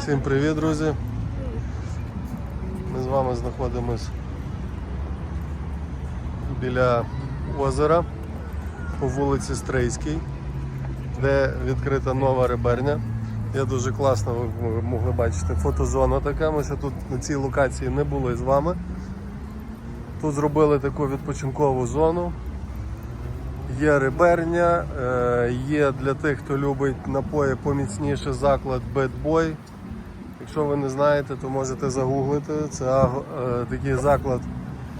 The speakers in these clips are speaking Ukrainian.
Всім привіт, друзі! Ми з вами знаходимось біля озера по вулиці Стрийській, де відкрита нова риберня. Є дуже класно, ви могли бачити, фотозона така. Ми ще тут на цій локації не були з вами. Тут зробили таку відпочинкову зону. Є риберня, е, є для тих, хто любить напої поміцніше заклад Bad Boy. Якщо ви не знаєте, то можете загуглити. Це е, такий заклад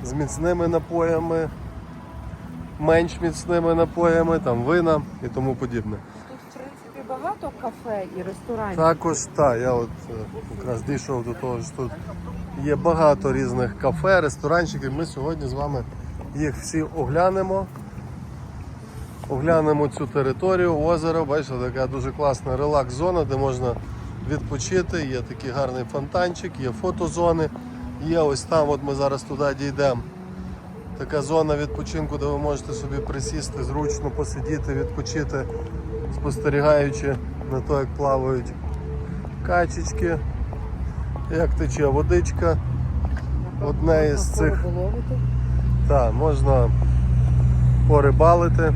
з міцними напоями, менш міцними напоями, там вина і тому подібне. Тут, в принципі, багато кафе і ресторанів. Також так, я от е, якраз дійшов до того, що тут є багато різних кафе, ресторанчиків. Ми сьогодні з вами їх всі оглянемо. Оглянемо цю територію, озеро. Бачите, така дуже класна релакс-зона, де можна відпочити. Є такий гарний фонтанчик, є фотозони. Є ось там, от ми зараз туди дійдемо. Така зона відпочинку, де ви можете собі присісти, зручно посидіти, відпочити, спостерігаючи на те, як плавають качечки, як тече водичка. Одне із цих так, можна порибалити.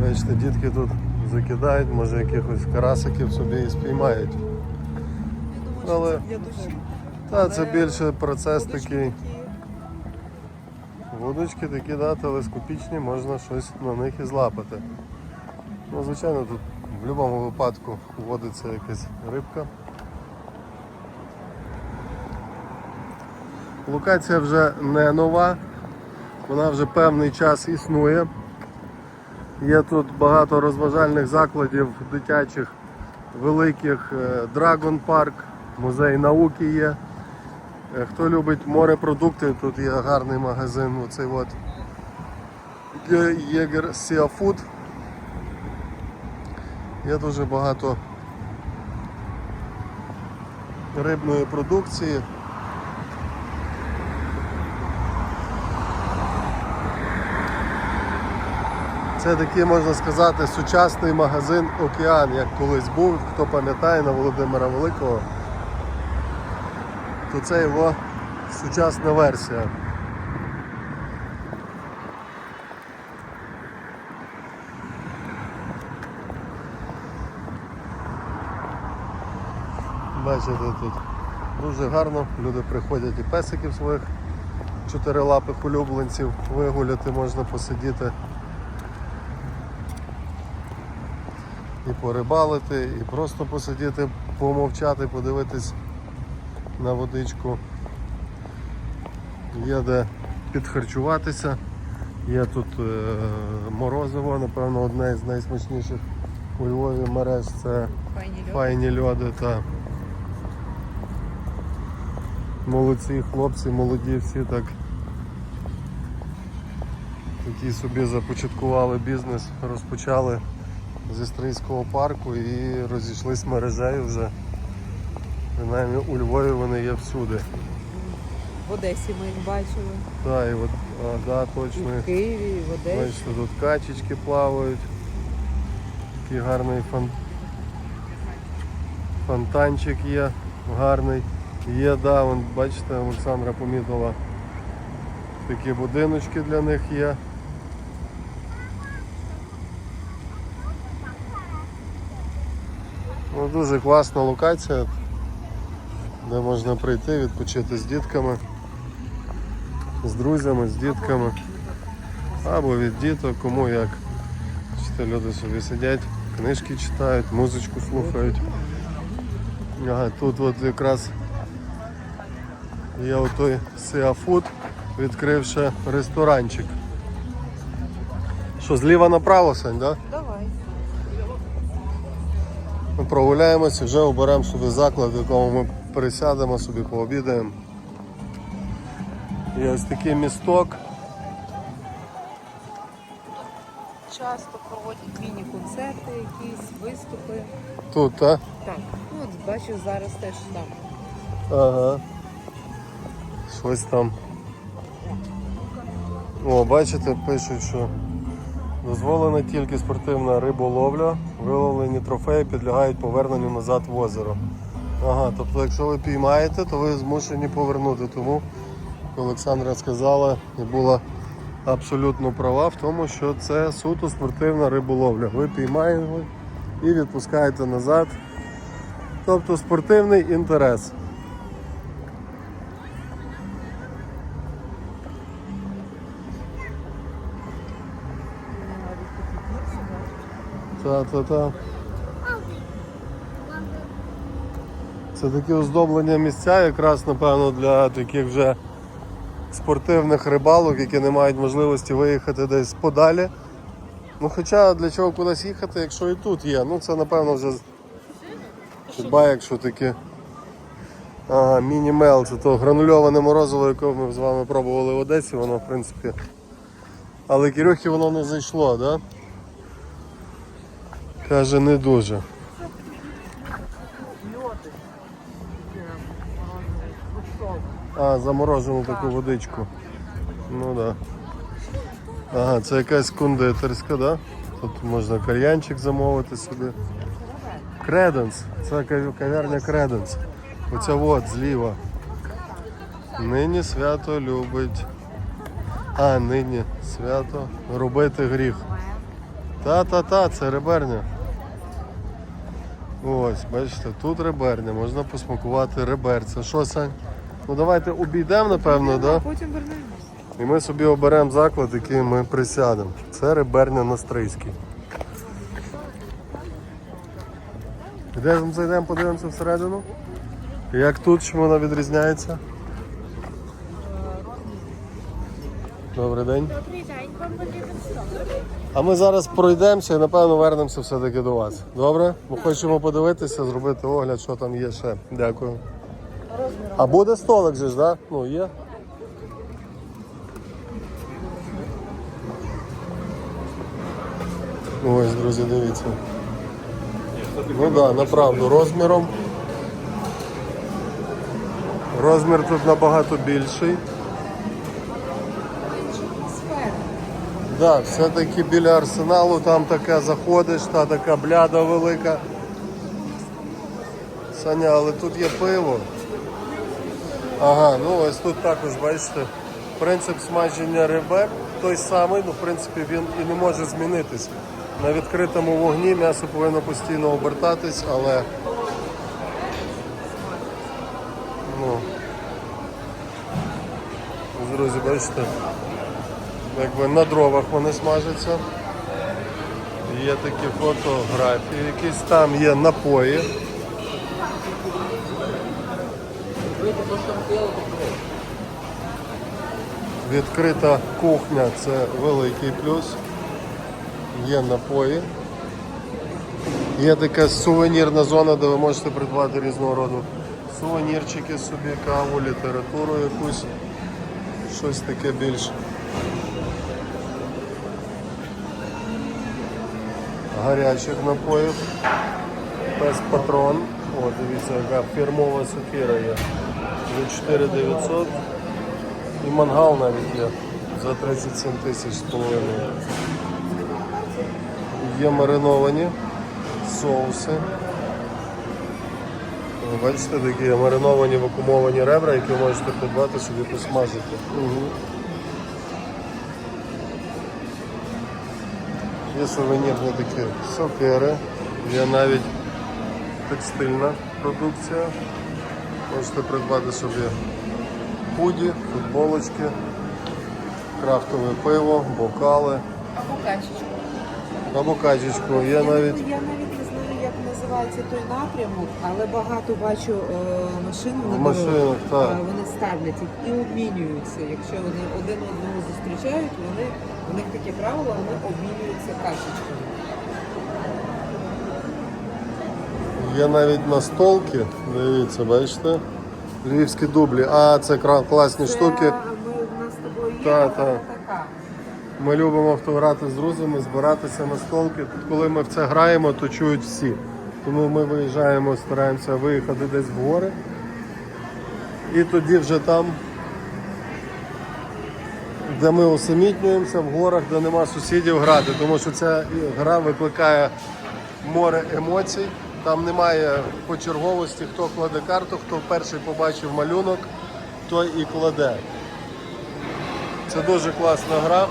Бачите, дітки тут закидають, може якихось карасиків собі і спіймають. Але та, це більше процес такий. Вудочки такі да, телескопічні, можна щось на них і злапати. Ну, звичайно, тут в будь-якому випадку водиться якась рибка. Локація вже не нова, вона вже певний час існує. Є тут багато розважальних закладів дитячих, великих, е, Dragon Park, музей науки є. Е, Хто любить морепродукти, тут є гарний магазин, оцей от Єгер Seafood. Є дуже багато рибної продукції. Це такий, можна сказати, сучасний магазин Океан, як колись був, хто пам'ятає на Володимира Великого, то це його сучасна версія. Бачите тут дуже гарно, люди приходять і песиків своїх чотирилапих улюбленців вигуляти, можна посидіти. Порибалити, і просто посидіти, помовчати, подивитись на водичку. Є де підхарчуватися. Є тут е, морозиво, напевно, одне з найсмачніших у Львові мереж це Файні льоди. файні льоди та молодці хлопці, молоді всі так такі собі започаткували бізнес, розпочали зі Стрийського парку і розійшлись мережею вже. Принаймні у Львові вони є всюди. В Одесі ми їх бачили. Так, і от, а, да, І в Києві, і в Одесі. Бачите, тут качечки плавають. Такий гарний фон... фонтанчик є, гарний. Є, да, вон, бачите, Олександра помітила. Такі будиночки для них є. Дуже класна локація, де можна прийти, відпочити з дітками, з друзями, з дітками. Або від діток, кому як. Бачите, люди собі сидять, книжки читають, музичку слухають. Ага, тут от якраз є отой Сеафуд, відкривши ресторанчик. Що, зліва направо, Сань, да? Прогуляємося, вже оберемо собі заклад, в якому ми пересядемо, собі пообідаємо. Є ось такий місток. Часто проводять міні-концерти, якісь виступи. Тут, так? Так, ну от бачу зараз теж там. Ага. Щось там. О, бачите, пишуть, що Дозволена тільки спортивна риболовля, виловлені трофеї підлягають поверненню назад в озеро. Ага, тобто якщо ви піймаєте, то ви змушені повернути. Тому Олександра сказала і була абсолютно права в тому, що це суто спортивна риболовля. Ви піймаєте і відпускаєте назад. Тобто спортивний інтерес. Та-та-та. Це такі оздоблення місця, якраз, напевно, для таких вже спортивних рибалок, які не мають можливості виїхати десь подалі. Ну хоча для чого кудись їхати, якщо і тут є. Ну це напевно вже хіба якщо таке. Ага, міні-мел, це то гранульоване морозиво, яке ми з вами пробували в Одесі, воно в принципі. Але Кирюхі воно не зайшло, так? Да? Каже, не дуже. А, заморожену таку водичку. Ну. Да. Ага, це якась кондитерська, да? Тут можна кальянчик замовити собі. Креденс. Це кав'ярня Креденс. Оця от зліва. Нині свято любить. А, нині свято робити гріх. Та-та-та, це реберня. Ось, бачите, тут реберня, можна посмакувати реберця. Що, Сань? Ну давайте обійдемо, напевно, так? Да? Потім вернемось. І ми собі оберемо заклад, який ми присядемо. Це реберня на Стрийській. Де ми зайдемо, подивимося всередину? Як тут, чим вона відрізняється? Добрий день. Добрий день, вам потрібен стол. А ми зараз пройдемося і напевно вернемося все-таки до вас. Добре? Ми хочемо подивитися, зробити огляд, що там є ще. Дякую. А буде столик же ж, так? Да? Ну, є. Ось, друзі, дивіться. Ну так, да, направду, розміром. Розмір тут набагато більший. Так, все-таки біля арсеналу там таке заходиш, та така бляда велика. Саня, але тут є пиво. Ага, ну ось тут також бачите. Принцип смаження ребер той самий, ну в принципі він і не може змінитись. На відкритому вогні м'ясо повинно постійно обертатись, але ну, друзі, бачите, якби на дровах вони смажаться. Є такі фотографії, якісь там є напої. Відкрита кухня це великий плюс. Є напої. Є така сувенірна зона, де ви можете придбати різного роду сувенірчики собі, каву, літературу якусь, щось таке більш гарячих напоїв. Пес патрон. О, дивіться, яка фірмова сокира є. За 4900. І мангал навіть є за 37 тисяч з половиною. Є мариновані соуси. Бачите, такі мариновані вакуумовані ребра, які можете придбати собі посмажити. Угу. Є сувенірні такі сокири, є навіть текстильна продукція. Можете придбати собі худі, футболочки, крафтове пиво, бокали Або качечку. або качечку. Є Я, навіть я навіть не знаю, як називається той напрямок, але багато бачу е, машин на машинах, так. Е, Вони ставлять їх і обмінюються. Якщо вони один одного зустрічають, вони у них таке правило, вони обмінюються качечками. є навіть настолки. Дивіться, бачите? Львівські дублі. А, це кра- класні штуки. Ми, в нас з тобою є Та, вона та. така. Ми любимо грати з друзями, збиратися на столки. Коли ми в це граємо, то чують всі. Тому ми виїжджаємо, стараємося виїхати десь в гори. І тоді вже там де ми усамітнюємося в горах, де нема сусідів грати, тому що ця гра викликає море емоцій. Там немає почерговості, хто кладе карту, хто перший побачив малюнок, той і кладе. Це дуже класна гра.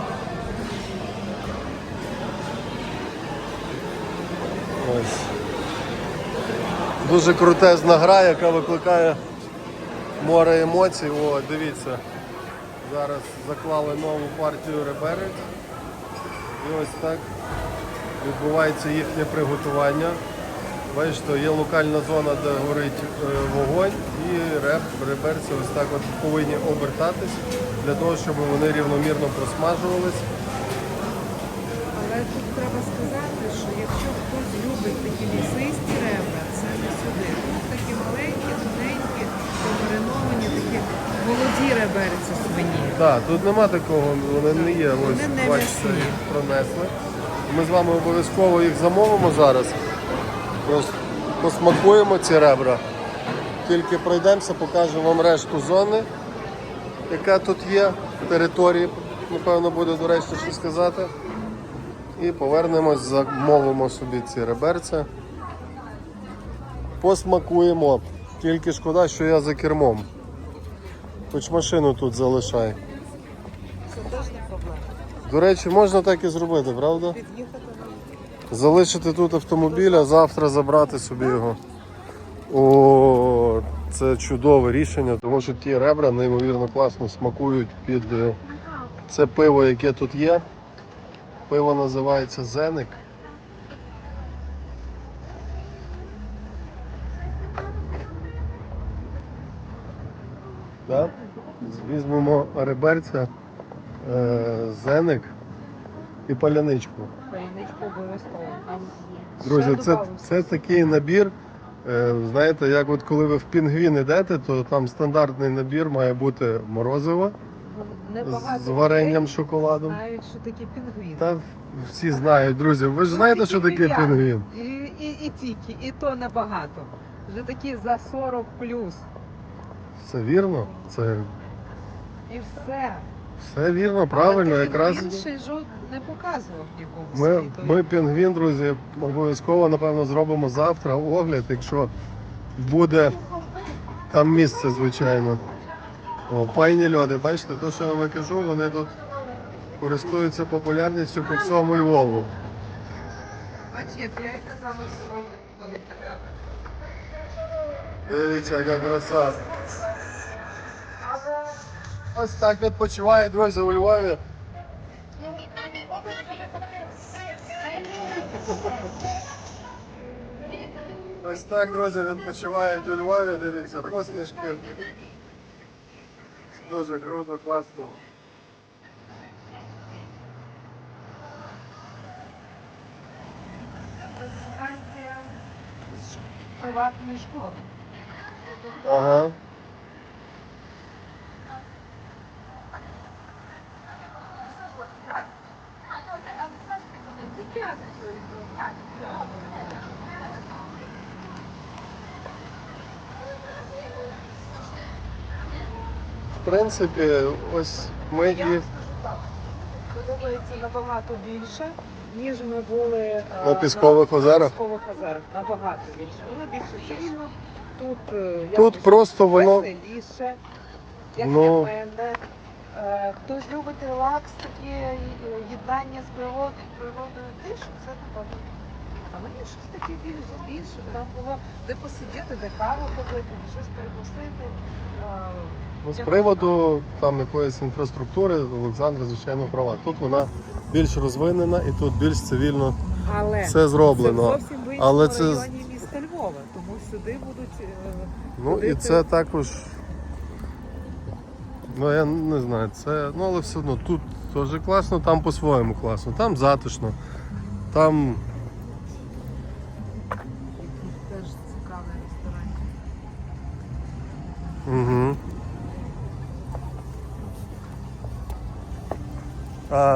Ось. Дуже крутезна гра, яка викликає море емоцій. О, дивіться. Зараз заклали нову партію реберець. І ось так відбувається їхнє приготування. Бачите, є локальна зона, де горить е, вогонь, і реб, реберці ось так от повинні обертатись для того, щоб вони рівномірно просмажувались. Але тут треба сказати, що якщо хтось любить такі м'ясисті ребра, це не сюди. Тут такі маленькі, тоненькі, помариновані, такі молоді реберці свині. Так, тут нема такого, вони не є. Ось Вони не бачите, м'ясні. їх пронесли. Ми з вами обов'язково їх замовимо зараз. Просто посмакуємо ці ребра. Тільки пройдемося, покажемо вам решту зони, яка тут є, території, напевно, буде доречніше сказати. І повернемось, замовимо собі ці реберця. Посмакуємо. Тільки шкода, що я за кермом. Хоч машину тут залишай. Це теж не проблема. До речі, можна так і зробити, правда? Під'їхати Залишити тут автомобіль, а завтра забрати собі його. О, це чудове рішення, тому що ті ребра неймовірно класно смакують під е, це пиво, яке тут є. Пиво називається Зеник. Да? Реберця, е, зеник і паляничку. Паяничку обов'язково. Друзі, це, це такий набір. е, Знаєте, як от коли ви в пінгвін йдете, то там стандартний набір має бути морозиво з варенням шоколадом. знають, що таке пінгвін. Та всі знають, друзі. Ви ж знаєте, що таке пінгвін? І, і, і тільки, і то небагато. Вже такі за 40 плюс. Це вірно? Це І все. все вірно, правильно, Але якраз. Інший жод не показував нікому Ми, світу. ми пінгвін, друзі, обов'язково, напевно, зробимо завтра огляд, якщо буде там місце, звичайно. О, пайні льоди, бачите, то, що я вам кажу, вони тут користуються популярністю по всьому Львову. Бачите, я й казала сьогодні. Дивіться, яка краса. Ось так відпочиває, друзі, у Львові. Ось так, друзі, відпочивають у Львові, дивіться, посмішки. Дуже круто, класно. Приватної школи. Ага. В принципі, ось ми і Подобається набагато більше, ніж ми були е, На Піскових озерах? На Піскових озерах. Набагато більше. Воно більше цільно. Тут, е, тут якось просто воно. веселіше, як Ну. для мене. Е, Хтось любить релакс, таке е, єднання з природою, природою тишу, це напевно. А мені щось таке більш більше. Там було де посидіти, де каву попити, щось перекусити. Е, з приводу там якоїсь інфраструктури, Олександр, звичайно, права. Тут вона більш розвинена і тут більш цивільно Але все зроблено. Це зовсім в іншому Але це районі міста Львова, тому сюди будуть. е, Ну і ходити- це також. Ну я не знаю, це. Ну але все одно тут теж класно, там по-своєму класно. Там затишно. Там.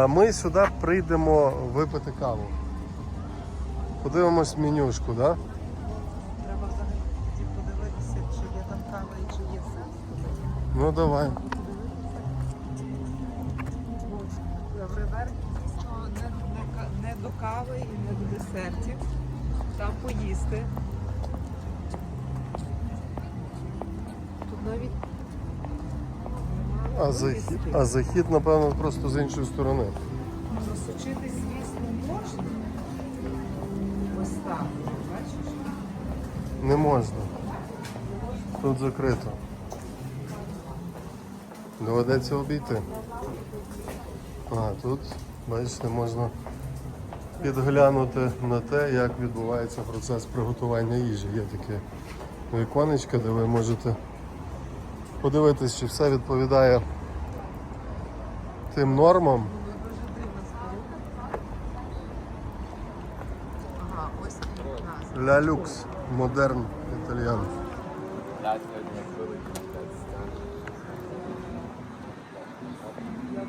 Ми сюди прийдемо випити каву. Подивимось менюшку, так? Да? Треба взагалі подивитися, чи є там кава і чи є сенс. Ну давай. Ривер дійсно не, не, не до кави і не до десертів. Там поїсти. Тут навіть а захід, а захід, напевно, просто з іншої сторони. Просочитись, звісно, можна. Ось так, бачиш? Не можна. Тут закрито. Доведеться обійти. А, тут, бачите, можна підглянути на те, як відбувається процес приготування їжі. Є таке віконечко, де ви можете подивитись, чи все відповідає тим нормам. Воно дуже дивно споруда. Ага, ось і назва. Ля люкс, модерн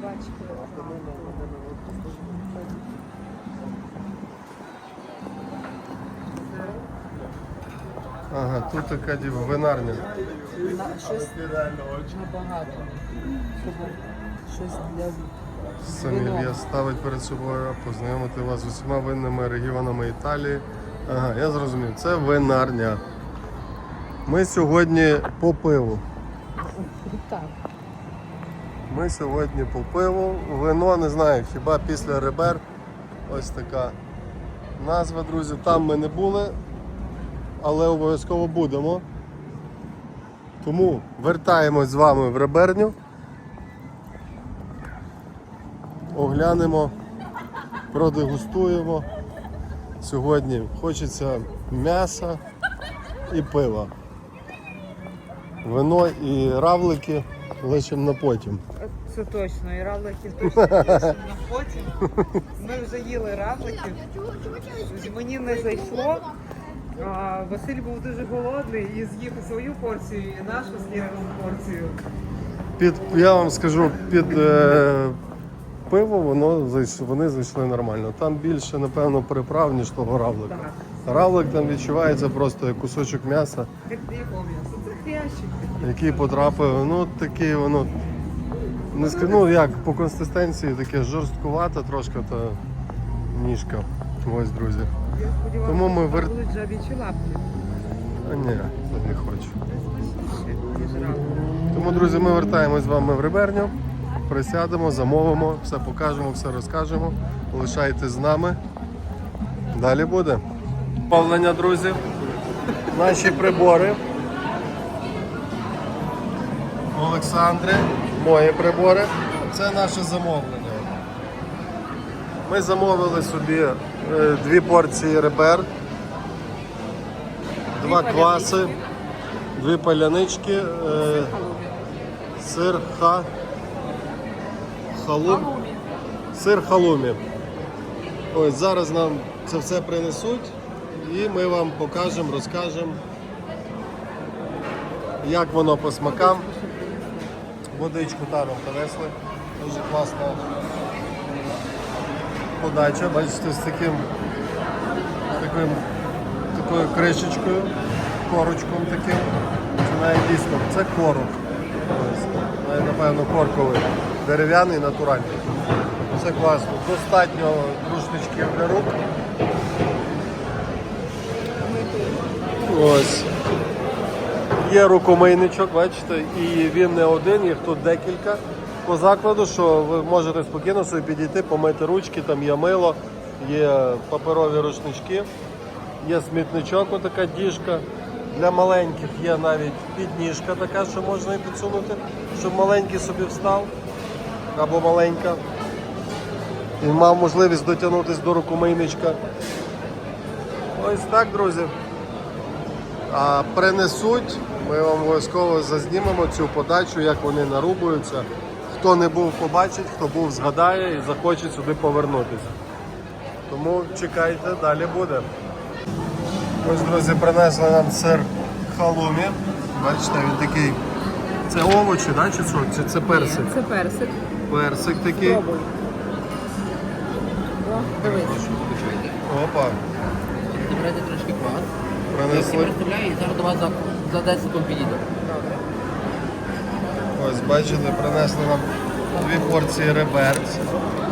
бачила. Ага, тут така діва, винарня. На, щось набагато. Щоб щось для Сомельє ставить перед собою познайомити вас з усіма винними регіонами Італії. Ага, я зрозумів. Це винарня. Ми сьогодні по пиву. так. Ми сьогодні по пиву. Вино не знаю, хіба після ребер. Ось така назва, друзі. Там ми не були, але обов'язково будемо. Тому вертаємось з вами в реберню. Оглянемо, продегустуємо. Сьогодні хочеться м'яса і пива. Вино і равлики лишимо на потім. Це точно, і равликів точно лишимо на потім. Ми вже їли равликів. Мені не зайшло. Василь був дуже голодний і з'їв і свою порцію, і нашу Ігорем порцію. Під, я вам скажу, під е, пиво воно зайш, вони зайшли нормально. Там більше, напевно, приправ, ніж того равлика. Так. Равлик там відчувається просто як кусочок м'яса, Як якого? Це хрящик такий. який потрапив. Ну, такий воно. Не ска- ну як по консистенції таке жорсткувате трошки та ніжка. Ось, друзі. Тому ми вер- лапки. А ні, це не хочу. Тому, друзі, ми вертаємось з вами в реберню, присядемо, замовимо, все покажемо, все розкажемо. Лишайтесь з нами. Далі буде. Павлення, друзі. Наші прибори. Олександри, мої прибори. Це наше замовлення. Ми замовили собі дві порції ребер, два кваси, дві палянички. е, Сир ха... халум. Сир халумі. Ось зараз нам це все принесуть і ми вам покажемо, розкажемо, як воно по смакам. Водичку там принесли. Дуже класна подача. Бачите, з таким, таким такою кришечкою, корочком таким. Це навіть дійсно, це корок. Навіть, напевно, корковий, дерев'яний, натуральний. Все класно. Достатньо рушничків для рук. Ось. Є рукомийничок, бачите, і він не один, їх тут декілька по закладу, що ви можете спокійно собі підійти, помити ручки, там є мило, є паперові рушнички, є смітничок, отака діжка. Для маленьких є навіть підніжка така, що можна і підсунути, щоб маленький собі встав або маленька. І мав можливість дотягнутися до рукомийничка. Ось так, друзі. А принесуть, ми вам обов'язково зазнімемо цю подачу, як вони нарубуються. Хто не був, побачить, хто був, згадає і захоче сюди повернутися. Тому чекайте, далі буде. Ось, друзі, принесли нам сир халумі. Бачите, він такий. Це овочі, да, чи що? Чи це персик? Це персик. Персик такий. Пробуй. О, дивись. Опа, Заберете трошки квас. Я принесли. представляю, і зараз до вас за, за 10 секунд підійду. Ось бачите, принесли нам дві порції реберць.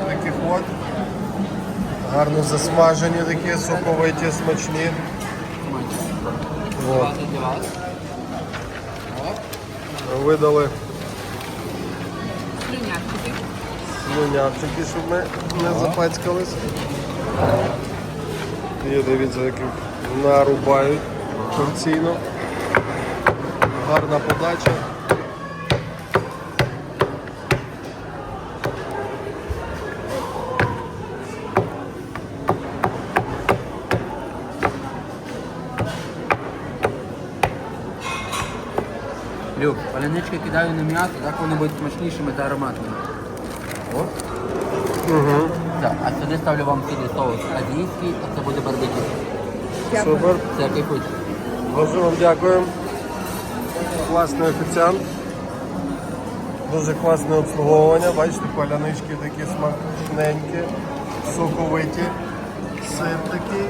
Таких от. Гарно засмажені такі, соковиті, смачні. Вот. 20 для вас. Оп. Видали Слюнявчики. щоб ми не запацькались. І дивіться, як їх нарубають порційно. Гарна подача. Палянички кидаю на м'ясо, так вони будуть смачнішими та ароматними. Оп. Угу. Так, а сюди ставлю вам сюди соус азійський, а це буде барбекю. Супер. Це який хочете. Дуже вам дякую. Класний офіціант. Дуже класне обслуговування. Бачите, палянички такі смачненькі, соковиті, сир такий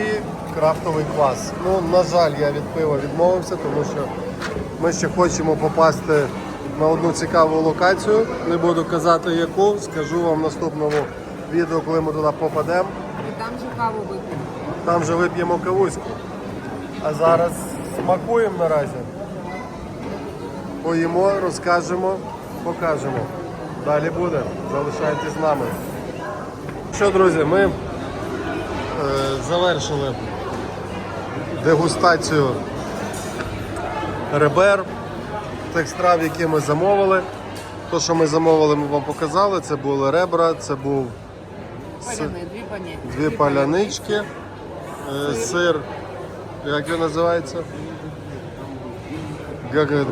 і крафтовий квас. Ну, на жаль, я від пива відмовився, тому що ми ще хочемо попасти на одну цікаву локацію. Не буду казати яку, скажу вам в наступному відео, коли ми туди попадемо. І там же каву вип'ємо. Там вже вип'ємо кавуську. А зараз смакуємо наразі. Поїмо, розкажемо, покажемо. Далі буде. Залишайтесь з нами. Що, друзі, ми е, завершили дегустацію ребер, тих страв, які ми замовили. То, що ми замовили, ми вам показали. Це були ребра, це був Паляни, дві пані. дві палянички, е, сир, як він називається?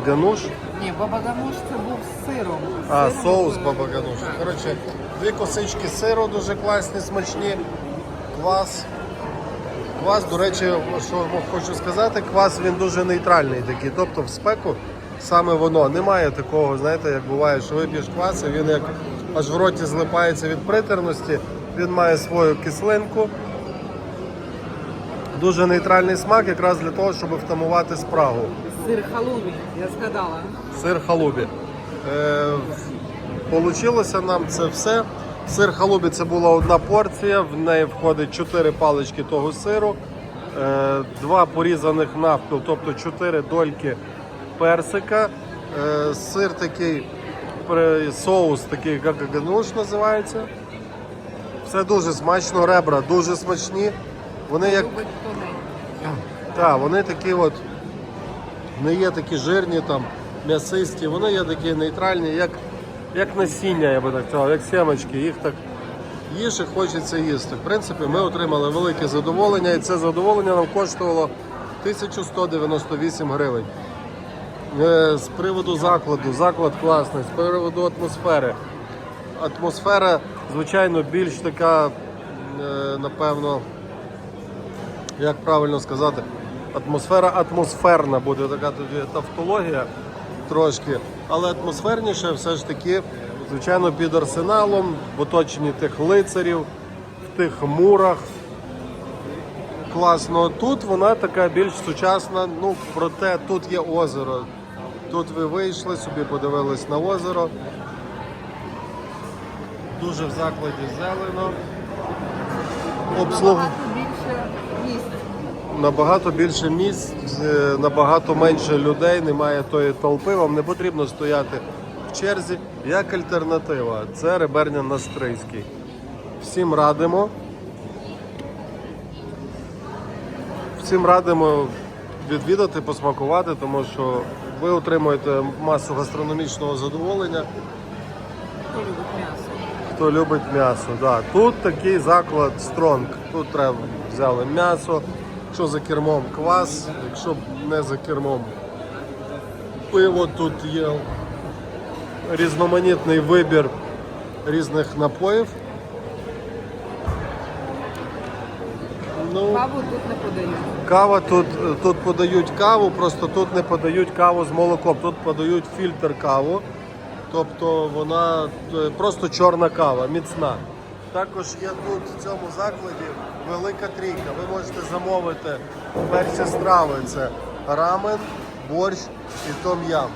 Гануш. Ні, баба гануш це був з сиром. А, Сир соус був, баба гануш. Коротше, дві косички сиру дуже класні, смачні. Квас. Квас, до речі, що хочу сказати, квас він дуже нейтральний такий. Тобто в спеку саме воно. Немає такого, знаєте, як буває, що вип'єш квас, і він як аж в роті злипається від притерності. Він має свою кислинку. Дуже нейтральний смак, якраз для того, щоб втамувати спрагу. Сир халумі, я згадала. Сир халубі. Е, Получилося нам це все. Сир халубі це була одна порція, в неї входить 4 палички того сиру, е, два порізаних навпіл, тобто 4 дольки персика. Е, Сир такий, соус такий гагагануш називається. Все дуже смачно, ребра дуже смачні. Вони як так, вони такі от не є такі жирні, там, м'ясисті, вони є такі нейтральні, як, як насіння, я би так сказав, як сімочки. Їх так їж і хочеться їсти. В принципі, ми отримали велике задоволення, і це задоволення нам коштувало 1198 гривень. Е, З приводу закладу, заклад класний, з приводу атмосфери. Атмосфера, звичайно, більш така, е, напевно, як правильно сказати, атмосфера атмосферна буде така тоді тавтологія трошки, але атмосферніше все ж таки, звичайно, під арсеналом, в оточенні тих лицарів, в тих мурах. Класно. Тут вона така більш сучасна, ну проте тут є озеро. Тут ви вийшли собі, подивились на озеро. Дуже в закладі зелено. Обслуг... Набагато більше місць. Набагато е, набагато менше людей, немає тої толпи. Вам не потрібно стояти в черзі. Як альтернатива, це реберня на Стрийській. Всім радимо. Всім радимо відвідати, посмакувати, тому що ви отримуєте масу гастрономічного задоволення. Хто любить м'ясо? Хто любить м'ясо, да. Тут такий заклад стронг. Тут треба взяли м'ясо, якщо за кермом квас, якщо не за кермом пиво, тут є різноманітний вибір різних напоїв. Ну, Каву тут не подають. Кава тут, тут подають каву, просто тут не подають каву з молоком, тут подають фільтр каву. Тобто вона е, просто чорна кава, міцна. Також є тут в цьому закладі велика трійка. Ви можете замовити перші страви. Це рамен, борщ і том-ям.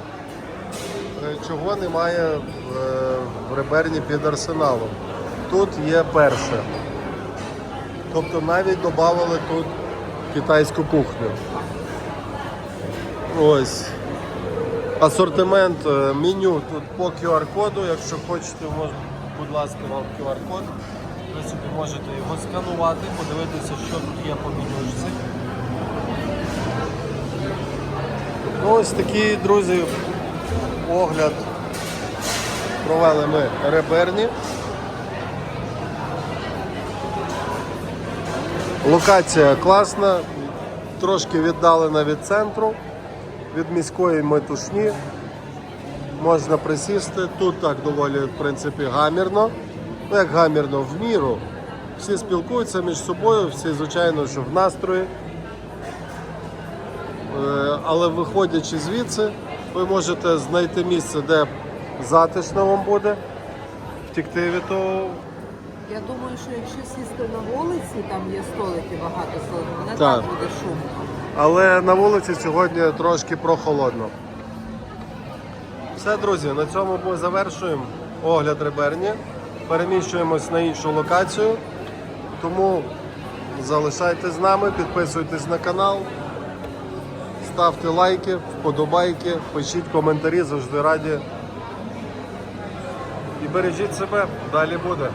Е, Чого немає в, е, в реберні під арсеналом. Тут є перше. Тобто навіть додали тут китайську кухню. Ось. Асортимент е, меню тут по QR-коду. Якщо хочете, мож, будь ласка, вам QR-код. Собі можете його сканувати, подивитися, що тут є по менюшці. Ну, ось такий, друзі, огляд провели ми реберні. Локація класна, трошки віддалена від центру, від міської метушні. Можна присісти. Тут так доволі в принципі гамірно. Ну як гамірно, в міру. Всі спілкуються між собою, всі, звичайно, що в настрої. Е, Але виходячи звідси, ви можете знайти місце, де затишно вам буде, втікти від того. Я думаю, що якщо сісти на вулиці, там є столики, багато столиків, не Так. так буде шумно. Але на вулиці сьогодні трошки прохолодно. Все, друзі, на цьому ми завершуємо огляд реберні. Переміщуємось на іншу локацію. Тому залишайтесь з нами, підписуйтесь на канал, ставте лайки, вподобайки, пишіть коментарі, завжди раді. І бережіть себе, далі буде.